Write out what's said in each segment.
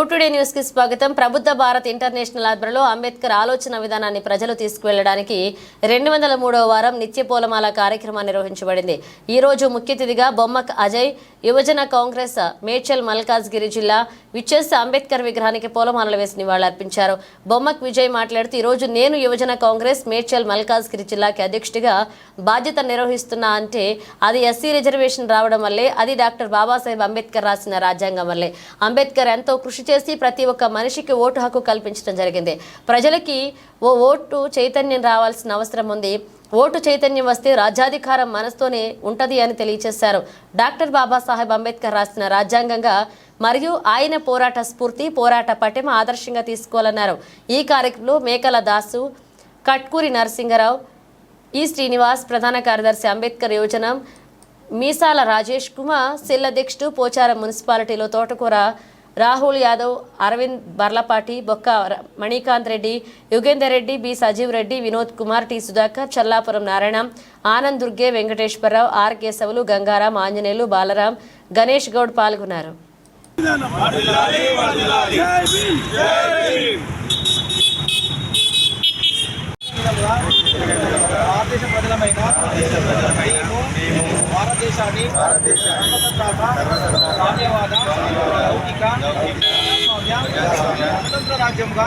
Today న్యూస్కి స్వాగతం. Prabuddha Bharat international ఆధ్వర్యంలో అంబేద్కర్ ఆలోచన విధానాన్ని ప్రజలు తీసుకువెళ్ళడానికి రెండు వందల మూడవ వారం నిత్య పూలమాల కార్యక్రమం నిర్వహించబడింది. ఈ రోజు ముఖ్య అతిథిగా బొమ్మక్ అజయ్ యువజన కాంగ్రెస్ మేడ్చల్ మల్కాజ్గిరి జిల్లా విచ్చేసి అంబేద్కర్ విగ్రహానికి పూలమాలలు వేసి నివాళులర్పించారు. బొమ్మక్ విజయ్ మాట్లాడుతూ ఈ రోజు నేను యువజన కాంగ్రెస్ మేడ్చల్ మల్కాజ్గిరి జిల్లాకి అధ్యక్షుడిగా బాధ్యత నిర్వహిస్తున్నా అంటే అది ఎస్సీ రిజర్వేషన్ రావడం వల్లే అది డాక్టర్ బాబాసాహెబ్ అంబేద్కర్ రాసిన రాజ్యాంగం వల్లే. అంబేద్కర్ ఎంతో కృషి చేసి ప్రతి ఒక్క మనిషికి ఓటు హక్కు కల్పించడం జరిగింది. ప్రజలకి ఓ ఓటు చైతన్యం రావాల్సిన అవసరం ఉంది. ఓటు చైతన్యం వస్తే రాజ్యాధికారం మనస్తోనే ఉంటది అని తెలియజేశారు డాక్టర్ బాబాసాహెబ్ అంబేద్కర్ రాసిన రాజ్యాంగంగా మరియు ఆయన పోరాట స్ఫూర్తి పోరాట పటిమ ఆదర్శంగా తీసుకోవాలన్నారు. ఈ కార్యక్రమంలో మేకల దాసు కట్కూరి నరసింగరావు ఈ శ్రీనివాస్ ప్రధాన కార్యదర్శి అంబేద్కర్ యోజన మీసాల రాజేష్ కుమార్ సెల్ దీక్ష పోచారం మున్సిపాలిటీలో Thotakura Rahul Yadav Aravind Barlapati Bokka Manikanth Reddy Yugender Reddy B Sajeev Reddy Vinod Kumar T Sudhakar Challapuram Narayana Anand Durge Venkateswara Rao R Keshavulu Gangaram Anjaneyulu Balaram Ganesh Goud పాల్గొన్నారు. భారతదేశ ప్రజలమైన మేము భారతదేశాన్ని సామ్యవాద లౌకిక స్వతంత్ర రాజ్యంగా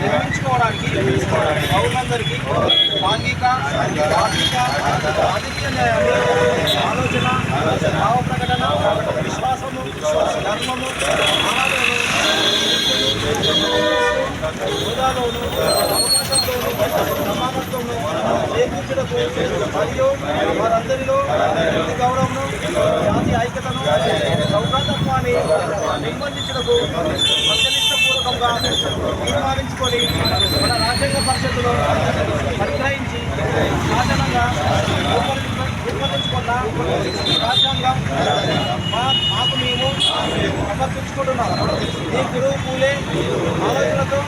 నిర్మించుకోవడానికి పౌరులందరికీ సాంఘిక ఆర్థిక రాజకీయ న్యాయాలు ఆలోచన భావ ప్రకటన విశ్వాసము ధర్మము హోదాలోను అవకాశంలోను సమానత్వంలో చేకూర్చుటకు మరియు వారందరిలో వృద్ధి గౌరవము జాతి ఐక్యతను సౌభ్రాతత్వాన్ని నిర్బంధించడకు అత్యనిష్టపూర్వకంగా తీర్మానించుకొని మన రాజ్యాంగ పరిషత్తులో పరిగ్రహించి శాసనంగా రూపొందించుకున్న రాజ్యాంగం మాకు మేము సమర్పించుకుంటున్నాం. ఈ గురువు పూలే ఆలోచనతో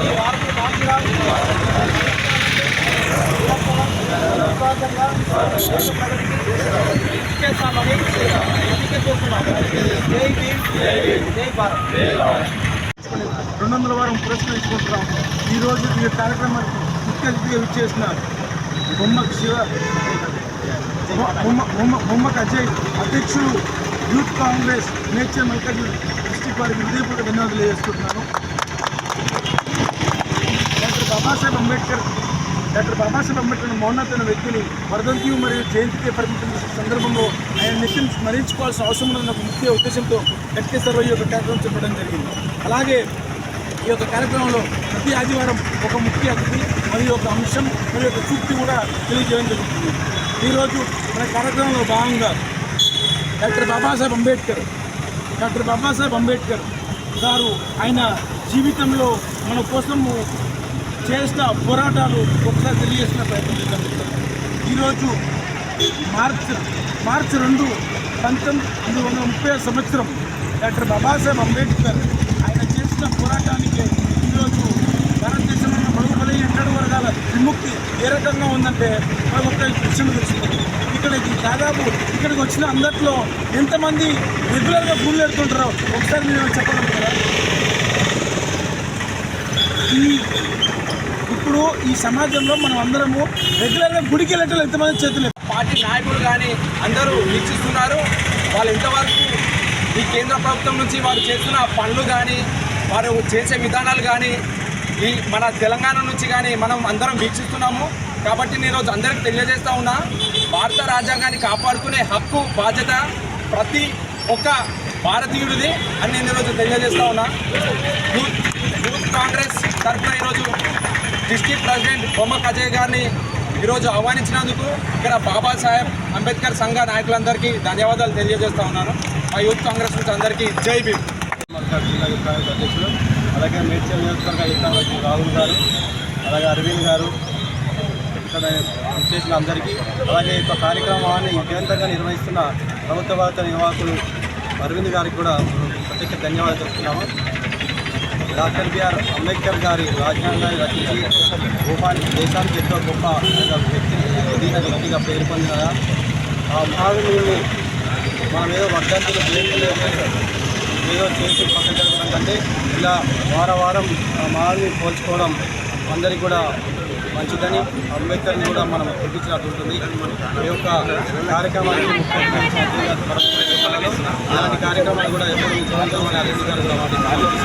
ఈ భారత భాషగా చేస్తామని జై భీమ్ జై భారత్ రెండు వందల వారం పురస్కరించుకుంటున్నాం. ఈరోజు ఈ కార్యక్రమానికి ముఖ్య అతిథిగా విచ్చేసిన బొమ్మక్ శివ బొమ్మ అజయ్ అధ్యక్షుడు యూత్ కాంగ్రెస్ నేచర్ మల్కాజ్ డిస్టిక్ వారికి హృదయపూర్వక ధన్యవాదాలు చేసుకుంటున్నాను డాక్టర్ బాబాసాహెబ్ అంబేద్కర్ డాక్టర్ బాబాసాహెబ్ అంబేద్కర్ మౌనతైన వ్యక్తిని వర్ధంతి మరియు జయంతికి పరిమితం సందర్భంలో ఆయన నిత్యం స్మరించుకోవాల్సిన అవసరం ఉన్న ముఖ్య ఉద్దేశంతో ఎట్కే సర్వ ఈ యొక్క కార్యక్రమం చెప్పడం జరిగింది. అలాగే ఈ యొక్క కార్యక్రమంలో ప్రతి ఆదివారం ఒక ముఖ్య అతిథి మరియు ఒక అంశం మరియు ఒక సూక్తి కూడా తెలియజేయడం జరుగుతుంది. ఈరోజు మన కార్యక్రమంలో భాగంగా డాక్టర్ బాబాసాహెబ్ అంబేద్కర్ డాక్టర్ బాబాసాహెబ్ అంబేద్కర్ గారు ఆయన జీవితంలో మన కోసము చేసిన పోరాటాలు ఒకసారి తెలియజేసిన ప్రయత్నం చేద్దాం. ఈరోజు మార్చ్ మార్చి రెండు పంతొమ్మిది వందల ముప్పై సంవత్సరం డాక్టర్ బాబాసాహెబ్ అంబేద్కర్ ఆయన చేసిన పోరాటానికి ఈరోజు భారతదేశంలో ఉన్న బడుగు బలైన వర్గాల విముక్తి ఏ రకంగా ఉందంటే మనం ఒక విషయం తెలుసుకుంది. ఇక్కడికి దాదాపు ఇక్కడికి వచ్చిన అందరిలో ఎంతమంది రెగ్యులర్గా భూములు ఎడుతుంటారో ఒకసారి మీరు చెప్పగలుగుతారా? ఈ ఇప్పుడు ఈ సమాజంలో మనం అందరము రెగ్యులర్గా గుడికి వెళ్ళటం ఎంతమంది చేతులు పార్టీ నాయకులు కానీ అందరూ వీక్షిస్తున్నారు. వాళ్ళు ఇంతవరకు ఈ కేంద్ర ప్రభుత్వం నుంచి వారు చేస్తున్న పనులు కానీ వారు చేసే విధానాలు కానీ ఈ మన తెలంగాణ నుంచి కానీ మనం అందరం వీక్షిస్తున్నాము. కాబట్టి నేను ఈరోజు అందరికీ తెలియజేస్తా ఉన్నా భారత రాజ్యాంగాన్ని కాపాడుకునే హక్కు బాధ్యత ప్రతి ఒక్క భారతీయుడిది అని నేను ఈరోజు తెలియజేస్తా ఉన్నా. యూత్ యూత్ కాంగ్రెస్ తరఫున ఈరోజు డిస్ట్రిక్ట్ ప్రెసిడెంట్ బొమ్మక్ అజయ్ గారిని ఈరోజు ఆహ్వానించినందుకు ఇక్కడ బాబాసాహెబ్ అంబేద్కర్ సంఘ నాయకులందరికీ ధన్యవాదాలు తెలియజేస్తా ఉన్నాను. మా యూత్ కాంగ్రెస్ నుంచి అందరికీ జై భీమ్. జిల్లా యూత్ కాంగ్రెస్ అధ్యక్షులు అలాగే మేడ్చల్ నియోజకవర్గ యూత్ కాంగ్రెస్ రాహుల్ గారు అలాగే అరవింద్ గారు ఇక్కడ చేసిన అందరికీ అలాగే ఈ యొక్క కార్యక్రమాన్ని విజయవంతంగా నిర్వహిస్తున్న ప్రభుత్వ భారత నిర్వాహకులు అరవింద్ గారికి కూడా ప్రత్యేక ధన్యవాదాలు తెలుపుతున్నాము. డాక్టర్ బిఆర్ అంబేద్కర్ గారి రాజ్యాంగాన్ని రచించి గోపాని దేశానికి ఎంతో గొప్ప వ్యక్తి ఎదిగిన వ్యక్తిగా పేరు పొందిన ఆ మహానుని మనం ఏదో వర్ధంతులు ఏదో చేసి పక్కన జరగడం కంటే ఇలా వార వారం మహాన్ని పోల్చుకోవడం అందరికీ కూడా మంచిదని అంబేద్కర్ని కూడా మనం గుర్తించినట్టుంటుంది ఈ యొక్క కార్యక్రమానికి ముఖ్యంగా అలాంటి కార్యక్రమాలు కూడా ఎప్పుడు నిరంతరం మన అధికారులు గారు కూడా వాటిని అందరికీ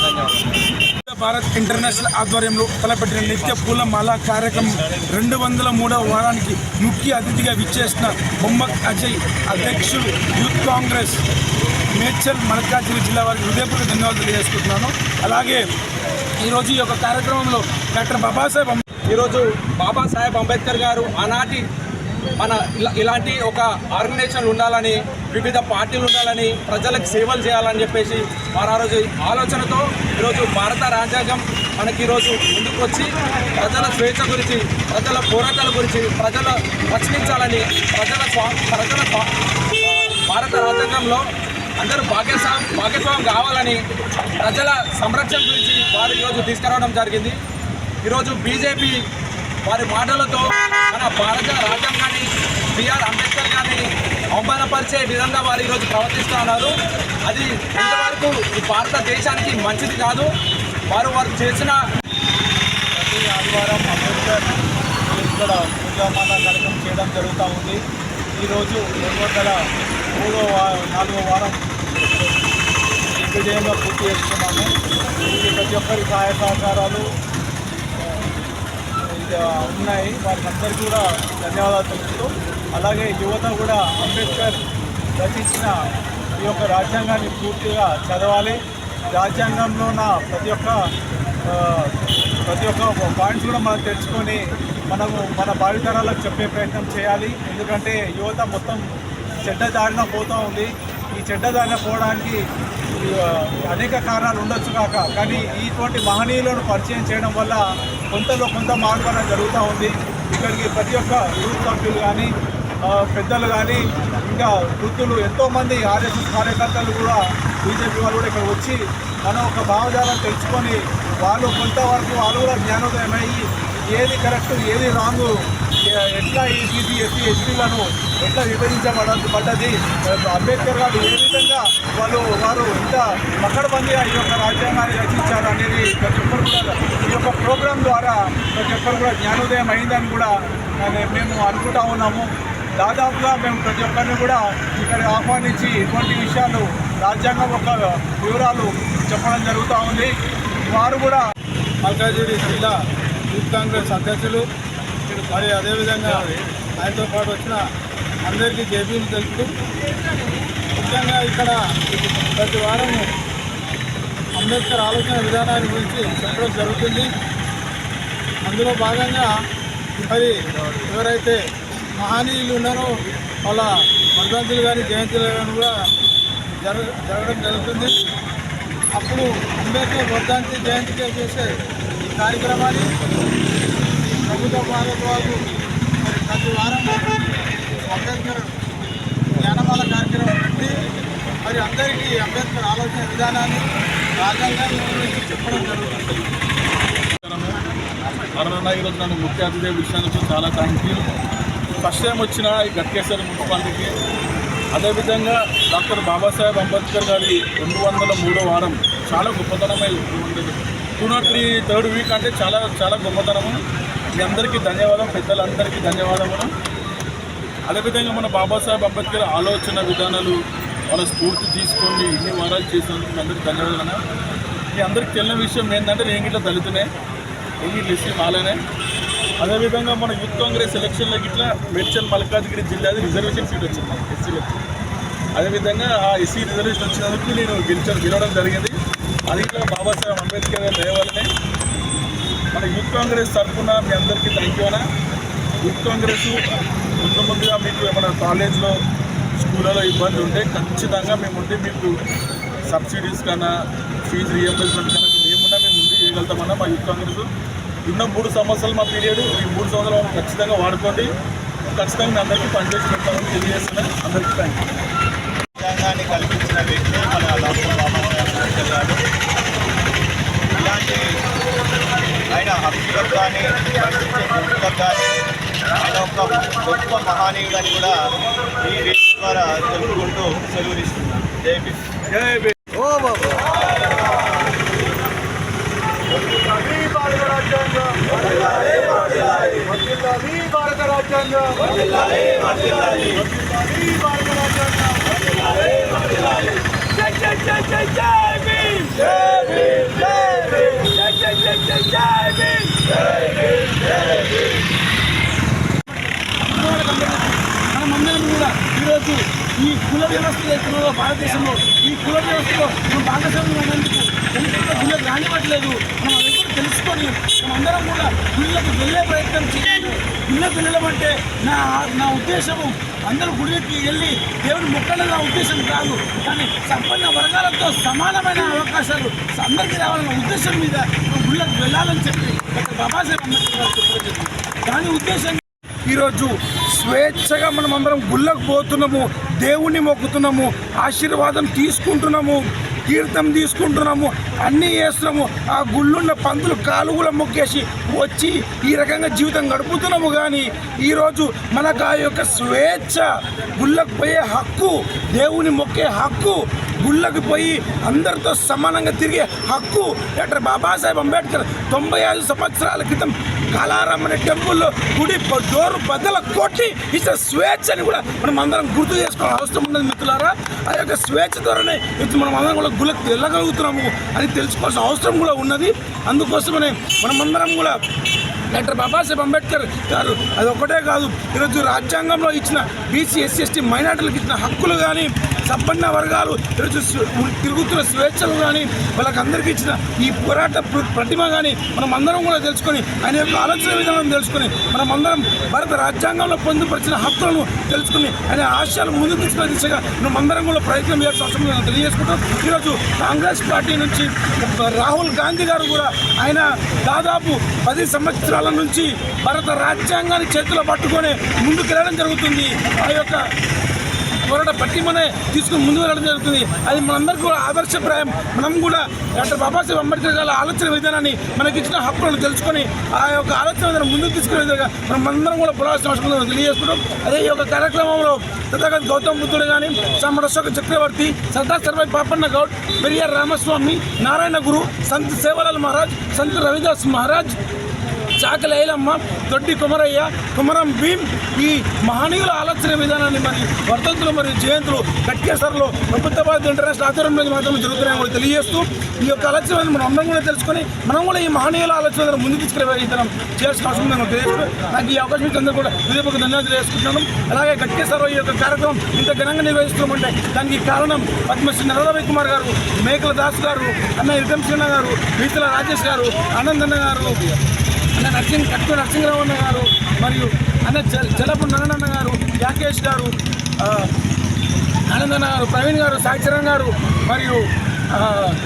ధన్యవాదాలు భారత్ ఇంటర్నేషనల్ ఆధ్వర్యంలో తలపెట్టిన నిత్య పూల మాల కార్యక్రమం రెండు వందల మూడవ వారానికి ముఖ్య అతిథిగా విచ్చేసిన బొమ్మక్ అజయ్ అధ్యక్షులు యూత్ కాంగ్రెస్ మేడ్చల్ మల్కాజ్గిరి జిల్లా వారికి హృదయపూర్వక ధన్యవాదాలు తెలియజేసుకుంటున్నాను. అలాగే ఈరోజు ఈ యొక్క కార్యక్రమంలో డాక్టర్ బాబాసాహెబ్ ఈరోజు బాబాసాహెబ్ అంబేద్కర్ గారు ఆనాటి మన ఇలా ఇలాంటి ఒక ఆర్గనైజేషన్ ఉండాలని వివిధ పార్టీలు ఉండాలని ప్రజలకు సేవలు చేయాలని చెప్పేసి వారు ఆ రోజు ఆలోచనతో ఈరోజు భారత రాజ్యాంగం మనకి ఈరోజు ముందుకు వచ్చి ప్రజల స్వేచ్ఛ గురించి ప్రజల పోరాటాల గురించి ప్రజల రక్షించాలని ప్రజల స్వా ప్రజల స్వా భారత రాజ్యాంగంలో అందరూ భాగ్యస్వామి భాగస్వామ్యం కావాలని ప్రజల సంరక్షణ గురించి వారు ఈరోజు తీసుకురావడం జరిగింది. ఈరోజు బీజేపీ వారి మాటలతో మన భారత రాజ్యాంగాన్ని బిఆర్ అంబేద్కర్ గారిని అవమానపరిచే విధంగా వారు ఈరోజు ప్రవర్తిస్తూ ఉన్నారు. అది ఇంతవరకు ఈ భారతదేశానికి మంచిది కాదు. వారు వారు చేసిన ప్రతి ఆదివారం అంబేద్కర్ ఇక్కడ పూజామాల కార్యక్రమం చేయడం జరుగుతూ ఉంది. ఈరోజు రెండు వందల మూడో నాలుగో వారం దిగ్విజయంగా పూర్తి చేస్తున్నాము ఇది ప్రతి ఒక్కరి సహాయ సహకారాలు ఉన్నాయి. వారికి అందరికీ కూడా ధన్యవాదాలు తెలుపుతూ అలాగే యువత కూడా అంబేద్కర్ రచించిన ఈ యొక్క రాజ్యాంగాన్ని పూర్తిగా చదవాలి. రాజ్యాంగంలో ఉన్న ప్రతి ఒక్క ప్రతి ఒక్క పాయింట్స్ కూడా మనం తెలుసుకొని మనము మన భావితరాలకు చెప్పే ప్రయత్నం చేయాలి. ఎందుకంటే యువత మొత్తం చెడ్డ దారిన పోతూ ఉంది. ఈ చెడ్డ దారిన పోవడానికి అనేక కారణాలు ఉండొచ్చు కాక కానీ ఇటువంటి మహనీయులను పరిచయం చేయడం వల్ల కొంతలో కొంత మార్పు జరుగుతూ ఉంది. ఇక్కడికి ప్రతి ఒక్క యూత్ సభ్యులు కానీ పెద్దలు కానీ ఇంకా వృద్ధులు ఎంతోమంది ఆర్ఎస్ఎస్ కార్యకర్తలు కూడా బీజేపీ వాళ్ళు కూడా ఇక్కడ వచ్చి మన ఒక భావజాలం తెచ్చుకొని వాళ్ళు కొంతవరకు వాళ్ళు కూడా జ్ఞానోదయం అయ్యి ఏది కరెక్ట్ ఏది రాంగు ఎట్లా ఈ బీసీ ఎస్సీ ఎస్టీలను ఎట్లా విభజించబడ పడ్డది అంబేద్కర్ గారు ఏ విధంగా వాళ్ళు వారు ఇంత పకడ్బందీగా ఈ యొక్క రాజ్యాంగాన్ని రచించారు అనేది ప్రతి ఒక్కరు కూడా ఈ యొక్క ప్రోగ్రాం ద్వారా ప్రతి ఒక్కరు కూడా జ్ఞానోదయం అయిందని కూడా మేము అనుకుంటా ఉన్నాము. దాదాపుగా మేము ప్రతి ఒక్కరిని కూడా ఇక్కడ ఆహ్వానించి ఇటువంటి విషయాలు రాజ్యాంగం యొక్క వివరాలు చెప్పడం జరుగుతూ ఉంది. వారు కూడా మల్కాజ్గిరి జిల్లా యూత్ కాంగ్రెస్ అధ్యక్షులు. మరి అదేవిధంగా ఆయనతో పాటు వచ్చిన అందరికీ జేబీలు తెలుపుతూ ముఖ్యంగా ఇక్కడ ప్రతి వారం అంబేద్కర్ ఆలోచన విధానాన్ని గురించి చెప్పడం జరుగుతుంది. అందులో భాగంగా మరి ఎవరైతే మహనీయులు ఉన్నారో వాళ్ళ వర్ధంతులు కానీ జయంతులు కానీ కూడా జరగ జరగడం జరుగుతుంది. అప్పుడు అంబేద్కర్ వర్ధంతి జయంతిగా చేసే ఈ కార్యక్రమాన్ని ప్రభుత్వ భాగస్వాములు మరి ప్రతి వారం అంబేద్కర్ జ్ఞానమాల కార్యక్రమం పెట్టి మరి అందరికీ అంబేద్కర్ ఆలోచన విధానాన్ని రాజ్యాంగాన్ని చెప్పడం జరుగుతుంది. కరోనా ఈరోజు నన్ను ముఖ్య అతిథి విషయానికి చాలా థ్యాంక్ యూ ఫస్ట్ టైం వచ్చిన ఈ గట్కేశ్వర మున్సిపాలిటీకి. అదేవిధంగా డాక్టర్ బాబాసాహెబ్ అంబేద్కర్ గారి రెండు వందల మూడో వారం చాలా గొప్పతనమై ఉంటుంది two not three third week అంటే చాలా చాలా గొప్పతనము. మీ అందరికీ ధన్యవాదం పెద్దలందరికీ ధన్యవాదములు. అదేవిధంగా మన బాబాసాహెబ్ అంబేద్కర్ ఆలోచన విధానాలు వాళ్ళ స్ఫూర్తి తీసుకొని ఇన్ని వారాలు చేసినందుకు మీ అందరికీ ధన్యవాదాలు మీ అందరికీ తెలియని విషయం ఏంటంటే నేను ఇట్లా దళితునే. ఎంగి లిస్టు మాలనే అదేవిధంగా మన యూత్ కాంగ్రెస్ ఎలక్షన్లో ఇట్లా మేడ్చల్ మల్కాజ్గిరి జిల్లాది రిజర్వేషన్ సీట్ వచ్చింది నాకు అదేవిధంగా ఆ ఎస్సీ రిజర్వేషన్ వచ్చినందుకు నేను గెలిచాను గెలవడం జరిగింది. అది కూడా బాబాసాహెబ్ అంబేద్కర్ గారి దయ మన యూత్ కాంగ్రెస్ తరఫున మీ అందరికీ థ్యాంక్ యూ అన్న. యూత్ కాంగ్రెస్ ముందు ముందుగా మీకు ఏమైనా కాలేజ్లో స్కూళ్ళలో ఇబ్బంది ఉంటే ఖచ్చితంగా మేము ఉండి మీకు సబ్సిడీస్ కన్నా ఫీజు రియంబర్స్మెంట్ కన్నా మేము ఏమున్నా మేము ముందు చేయగలుగుతామన్నా మా యూత్ కాంగ్రెస్ ఉన్న మూడు సంవత్సరాలు మా పీరియడ్ ఈ మూడు సంవత్సరాలు మనం ఖచ్చితంగా వాడుకోండి. ఖచ్చితంగా మీ అందరికీ పనిచేసి పెడతామని తెలియజేస్తున్నా. అందరికీ థ్యాంక్ యూ రాజ్యాంగాన్ని కల్పించిన వ్యక్తి మన డాక్టర్ బాబాసాహెబ్ అంబేద్కర్ గారు. ఇలాంటి ఆయన హక్కులకు కానీ రక్షించే హక్కులకు కానీ ఆయన ఒక గొప్ప మహానీయుడని కూడా ఈ వేదిక ద్వారా తెలుపుకుంటూ సెలవునిస్తున్నాను జై భీమ్. జై జై జై జై జై భీమ్ జై భీమ్ జై భీమ్ జై జై జై జై జై భీమ్ జై భీమ్ జై భీమ్ మనమందరం కూడా ఈరోజు ఈ కుల వ్యవస్థ ఎక్కడో భారతదేశంలో ఈ కుల వ్యవస్థలో మనం భాగస్వామ్యం అయినందుకు ఎందుకంటే గుళ్ళకు రానివ్వట్లేదు. మనం తీసుకొని కూడా కూడా గుళ్ళకు వెళ్ళే ప్రయత్నం చేయాలి. గుళ్ళకు వెళ్ళడం అంటే నా నా ఉద్దేశము అందరూ గుడికి వెళ్ళి దేవుని మొక్కలు నా ఉద్దేశం కాదు. కానీ సంపన్న వర్గాలతో సమానమైన అవకాశాలు అందరికీ రావాలన్న ఉద్దేశం మీద గుళ్ళకు వెళ్ళాలని చెప్పి డాక్టర్ బాబాసాహెబ్ అంబేద్కర్ గారు చెప్పడం దాని ఉద్దేశం ఈరోజు స్వేచ్ఛగా మనం అందరం గుళ్ళకు పోతున్నాము దేవుణ్ణి మొక్కుతున్నాము ఆశీర్వాదం తీసుకుంటున్నాము. తీర్థం తీసుకుంటున్నాము అన్నీ చేస్తున్నాము. ఆ గుళ్ళున్న పంతులు కాలు కూడా మొక్కేసి వచ్చి ఈ రకంగా జీవితం గడుపుతున్నాము కానీ ఈరోజు మనకు ఆ యొక్క స్వేచ్ఛ గుళ్ళకు పోయే హక్కు దేవుని మొక్కే హక్కు గుళ్ళకు పోయి అందరితో సమానంగా తిరిగే హక్కు డాక్టర్ బాబాసాహెబ్ అంబేద్కర్ తొంభై ఐదు సంవత్సరాల క్రితం కాలారాం అనే టెంపుల్లో గుడి బ- డోరు బద్దల కొట్టి ఇచ్చిన స్వేచ్ఛని కూడా మనం అందరం గుర్తు చేసుకోవడం అవసరం ఉన్నది మిత్రులారా. ఆ యొక్క స్వేచ్ఛ ద్వారానే ఇప్పుడు మనం అందరం కూడా గుళ్ళకు వెళ్ళగలుగుతున్నాము అని తెలుసుకోవాల్సిన అవసరం కూడా ఉన్నది. అందుకోసమనే మనమందరం కూడా డాక్టర్ బాబాసాహెబ్ అంబేద్కర్ గారు అది ఒకటే కాదు ఈరోజు రాజ్యాంగంలో ఇచ్చిన బీసీ ఎస్సీ ఎస్టీ మైనార్టీలకు ఇచ్చిన హక్కులు కానీ సంపన్న వర్గాలు తిరుగుతున్న స్వేచ్ఛలు కానీ వాళ్ళకందరికీ ఇచ్చిన ఈ పోరాట ప్రతిమ కానీ మనం అందరం కూడా తెలుసుకొని ఆయన యొక్క ఆలోచన విధానం తెలుసుకొని మనం అందరం భారత రాజ్యాంగంలో పొందుపరిచిన హక్కులను తెలుసుకుని ఆయన ఆశయాలు ముందుకు తీసుకునే దిశగా మనం అందరం కూడా ప్రయత్నం చేయాల్సిన అవసరం తెలియజేసుకుంటాం ఈరోజు కాంగ్రెస్ పార్టీ నుంచి రాహుల్ గాంధీ గారు కూడా ఆయన దాదాపు పది సంవత్సరాల నుంచి భారత రాజ్యాంగాన్ని చేతిలో పట్టుకొని ముందుకు వెళ్ళడం జరుగుతుంది. ఆ యొక్క పట్టి పట్టిమనే తీసుకుని ముందుకు వెళ్ళడం జరుగుతుంది. అది మనందరికీ కూడా ఆదర్శప్రాయం. మనం కూడా డాక్టర్ బాబాసాహెబ్ అంబేద్కర్ గారి ఆలోచన విధానాన్ని మనకి ఇచ్చిన హక్కులను తెలుసుకొని ఆ యొక్క ఆలోచన విధానం ముందుకు తీసుకునే విధంగా మనం అందరం కూడా పురాల్సిన అవసరం తెలియజేసుకుంటాం అదే ఈ యొక్క కార్యక్రమంలో తథాగత గౌతమ్ బుద్ధుడు కానీ సామడ అశోక చక్రవర్తి సర్దార్ సర్వాయి పాపన్న గౌడ్ పెరియార్ రామస్వామి నారాయణ గురు సంత్ సేవలాల్ మహారాజ్ సంత్ రవిదాస్ మహారాజ్ చాకలి ఐలమ్మ దొడ్డి కుమరయ్య కుమరం భీమ్ ఈ మహనీయుల ఆలోచన విధానాన్ని మరి వర్ధంతులు మరియు జయంతులు కట్కేసర్లో ప్రభుత్వాబాద్ ఇంటర్నేషనల్ ఆధ్వర్యంలో మాత్రమే జరుగుతున్నాయని కూడా తెలియజేస్తూ ఈ యొక్క ఆలోచన మనం అందరం కూడా తెలుసుకొని మనం కూడా ఈ మహనీయుల ఆలోచన ముందు ముందుకు తీసుకునే విధానం చేయాల్సిన అవసరం ఉందని కూడా తెలియజేస్తూ నాకు ఈ అవకాశం అందరూ కూడా హృదయపూర్వక ధన్యవాదాలు తెలియజేసుకుంటున్నాను. అలాగే గట్కేసర్లో ఈ యొక్క కార్యక్రమం ఇంత ఘనంగా నిర్వహిస్తామంటే దానికి కారణం పద్మశ్రీ నరరవి కుమార్ గారు మేకల దాస్ గారు అన్న యుగం సింహ గారు వీతుల రాజేష్ గారు ఆనందన్న గారు. అన్న నరసింహ కట్టు నరసింహరావు అన్న గారు మరియు అన్న జల జలపు నారాయణ గారు యాకేష్ గారు ఆనందన్న గారు ప్రవీణ్ గారు సాయిచరణ్ గారు మరియు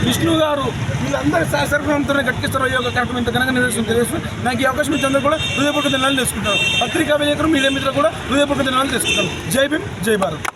విష్ణు గారు వీళ్ళందరూ సహసర్పంతో గట్టిస్తారు యోగ కార్యక్రమం. ఇంత కనుక నిర్వహిస్తుంది తెలుసు. నాకు ఈ అవకాశం ఇచ్చేందుకు కూడా హృదయపూర్వక దినాలు తెలుసుకుంటాను. పత్రికా విలేకరు మీడియా మిత్రులు కూడా హృదయపూర్వక దినాలు తెలుసుకుంటాను. జై భీమ్ జై భారత్.